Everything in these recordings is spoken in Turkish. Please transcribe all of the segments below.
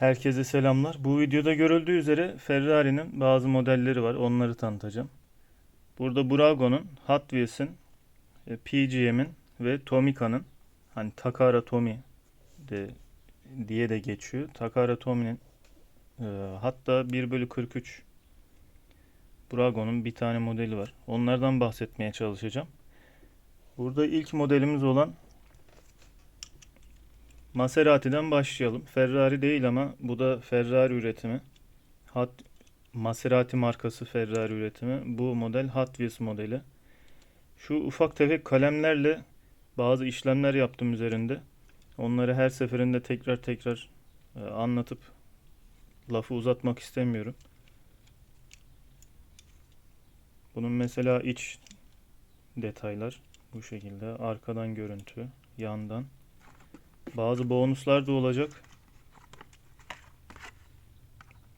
Herkese selamlar. Bu videoda görüldüğü üzere Ferrari'nin bazı modelleri var. Onları tanıtacağım. Burada Burago'nun, Hot Wheels'in, e, PGM'in ve Tomica'nın hani Takara Tomy de, diye de geçiyor. Takara Tomy'nin e, hatta 1 bölü 43 Burago'nun bir tane modeli var. Onlardan bahsetmeye çalışacağım. Burada ilk modelimiz olan Maserati'den başlayalım. Ferrari değil ama bu da Ferrari üretimi. Hot Maserati markası Ferrari üretimi. Bu model Hot Wheels modeli. Şu ufak tefek kalemlerle bazı işlemler yaptım üzerinde. Onları her seferinde tekrar tekrar e, anlatıp lafı uzatmak istemiyorum. Bunun mesela iç detaylar bu şekilde. Arkadan görüntü, yandan. Bazı bonuslar da olacak.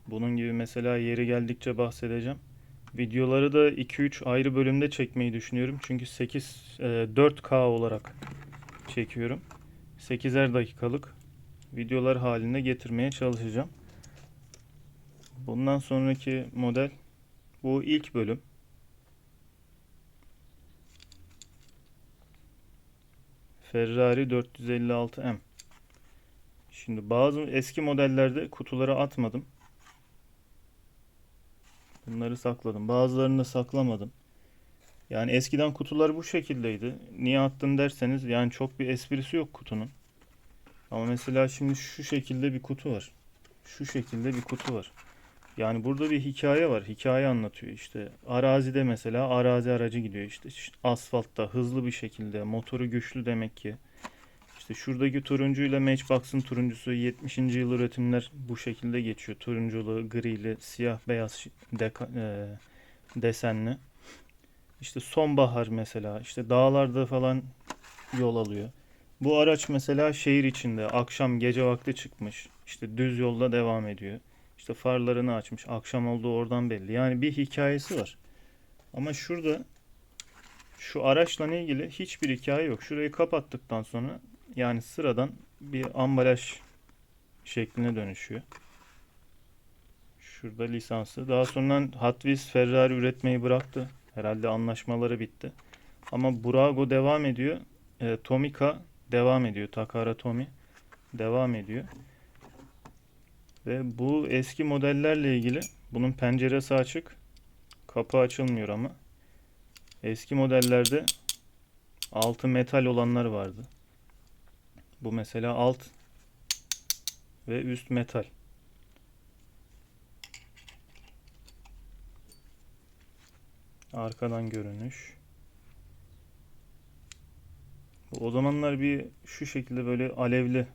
Bunun gibi mesela yeri geldikçe bahsedeceğim. Videoları da 2-3 ayrı bölümde çekmeyi düşünüyorum. Çünkü 8 e, 4K olarak çekiyorum. 8'er dakikalık videolar halinde getirmeye çalışacağım. Bundan sonraki model bu ilk bölüm. Ferrari 456M. Şimdi bazı eski modellerde kutulara atmadım. Bunları sakladım. Bazılarını da saklamadım. Yani eskiden kutular bu şekildeydi. Niye attın derseniz yani çok bir esprisi yok kutunun. Ama mesela şimdi şu şekilde bir kutu var. Şu şekilde bir kutu var. Yani burada bir hikaye var. Hikaye anlatıyor işte. Arazide mesela arazi aracı gidiyor işte. İşte asfaltta hızlı bir şekilde motoru güçlü demek ki. İşte şuradaki turuncuyla Matchbox'ın turuncusu 70. yıl üretimler bu şekilde geçiyor. Turunculu, grili, siyah beyaz deka, e, desenli. İşte sonbahar mesela işte dağlarda falan yol alıyor. Bu araç mesela şehir içinde akşam gece vakti çıkmış. İşte düz yolda devam ediyor. İşte farlarını açmış. Akşam olduğu oradan belli. Yani bir hikayesi var. Ama şurada şu araçla ilgili hiçbir hikaye yok. Şurayı kapattıktan sonra yani sıradan bir ambalaj şekline dönüşüyor. Şurada lisansı. Daha sonra Hot Wheels Ferrari üretmeyi bıraktı. Herhalde anlaşmaları bitti. Ama Burago devam ediyor. E, Tomica devam ediyor. Takara Tomy devam ediyor. Ve bu eski modellerle ilgili bunun penceresi açık. Kapı açılmıyor ama. Eski modellerde altı metal olanlar vardı. Bu mesela alt ve üst metal. Arkadan görünüş. O zamanlar bir şu şekilde böyle alevli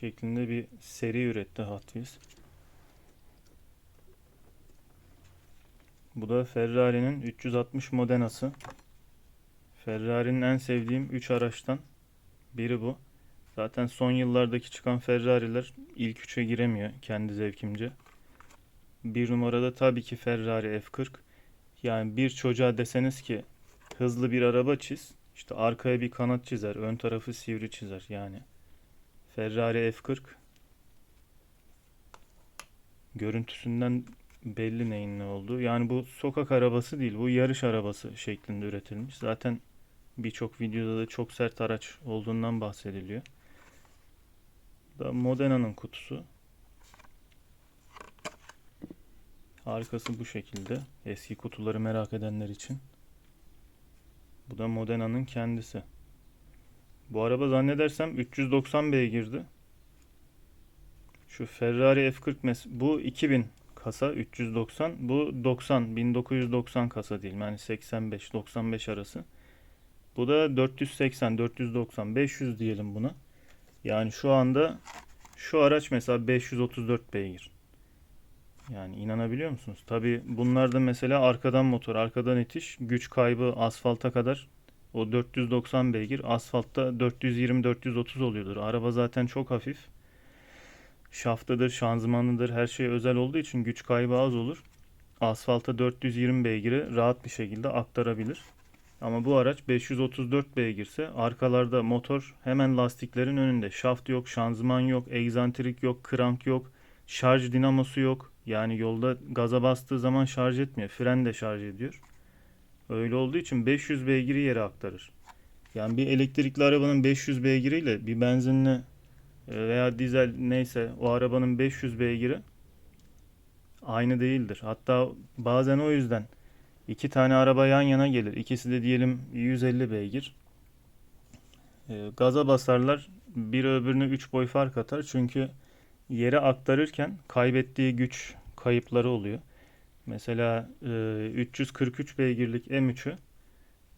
şeklinde bir seri üretti Hot. Bu da Ferrari'nin 360 Modena'sı. Ferrari'nin en sevdiğim 3 araçtan biri bu. Zaten son yıllardaki çıkan Ferrari'ler ilk 3'e giremiyor kendi zevkimce. Bir numarada tabii ki Ferrari F40. Yani bir çocuğa deseniz ki hızlı bir araba çiz. İşte arkaya bir kanat çizer, ön tarafı sivri çizer yani. Ferrari F40 görüntüsünden belli neyin ne olduğu. Yani bu sokak arabası değil, bu yarış arabası şeklinde üretilmiş. Zaten birçok videoda da çok sert araç olduğundan bahsediliyor. Da Modena'nın kutusu. Arkası bu şekilde. Eski kutuları merak edenler için. Bu da Modena'nın kendisi. Bu araba zannedersem 390 beygirdi. Şu Ferrari F40 mes bu 2000 kasa 390 bu 90 1990 kasa değil yani 85 95 arası. Bu da 480 490 500 diyelim buna. Yani şu anda şu araç mesela 534 beygir. Yani inanabiliyor musunuz? Tabi bunlarda mesela arkadan motor, arkadan itiş, güç kaybı asfalta kadar o 490 beygir asfaltta 420-430 oluyordur. Araba zaten çok hafif. Şaftıdır, şanzımanıdır her şey özel olduğu için güç kaybı az olur. Asfalta 420 beygiri rahat bir şekilde aktarabilir. Ama bu araç 534 beygirse arkalarda motor hemen lastiklerin önünde. Şaft yok, şanzıman yok, egzantrik yok, krank yok, şarj dinamosu yok. Yani yolda gaza bastığı zaman şarj etmiyor. Fren de şarj ediyor. Öyle olduğu için 500 beygiri yere aktarır. Yani bir elektrikli arabanın 500 beygiriyle bir benzinli e, veya dizel neyse o arabanın 500 beygiri aynı değildir. Hatta bazen o yüzden iki tane araba yan yana gelir. İkisi de diyelim 150 beygir. E, gaza basarlar. Biri öbürüne 3 boy fark atar. Çünkü yere aktarırken kaybettiği güç kayıpları oluyor. Mesela e, 343 beygirlik M3'ü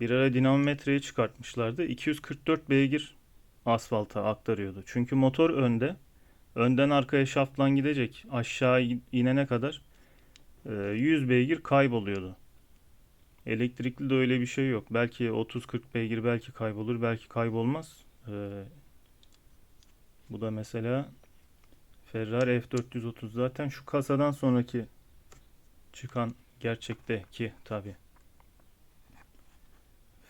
bir ara dinamometreye çıkartmışlardı. 244 beygir asfalta aktarıyordu. Çünkü motor önde. Önden arkaya şaftlan gidecek. Aşağı inene kadar e, 100 beygir kayboluyordu. Elektrikli de öyle bir şey yok. Belki 30-40 beygir belki kaybolur, belki kaybolmaz. E, bu da mesela Ferrari F430 zaten şu kasadan sonraki çıkan gerçekteki tabi.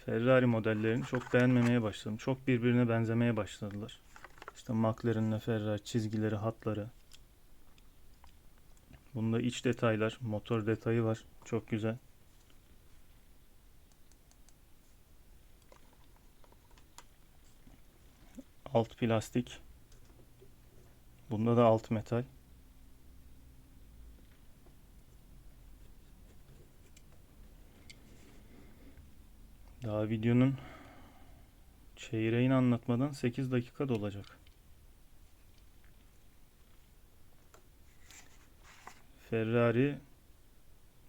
Ferrari modellerini çok beğenmemeye başladım. Çok birbirine benzemeye başladılar. İşte McLaren'le Ferrari çizgileri, hatları. Bunda iç detaylar, motor detayı var. Çok güzel. Alt plastik. Bunda da alt metal. Daha videonun çeyreğini anlatmadan 8 dakika dolacak. Ferrari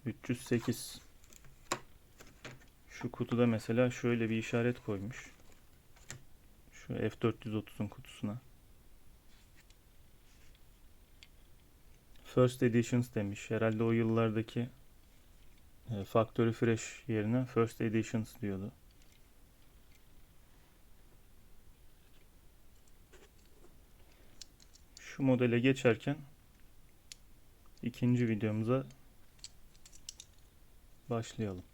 308 Şu kutuda mesela şöyle bir işaret koymuş. Şu F430'un kutusuna. First Editions demiş. Herhalde o yıllardaki Factory Fresh yerine First Editions diyordu. Şu modele geçerken ikinci videomuza başlayalım.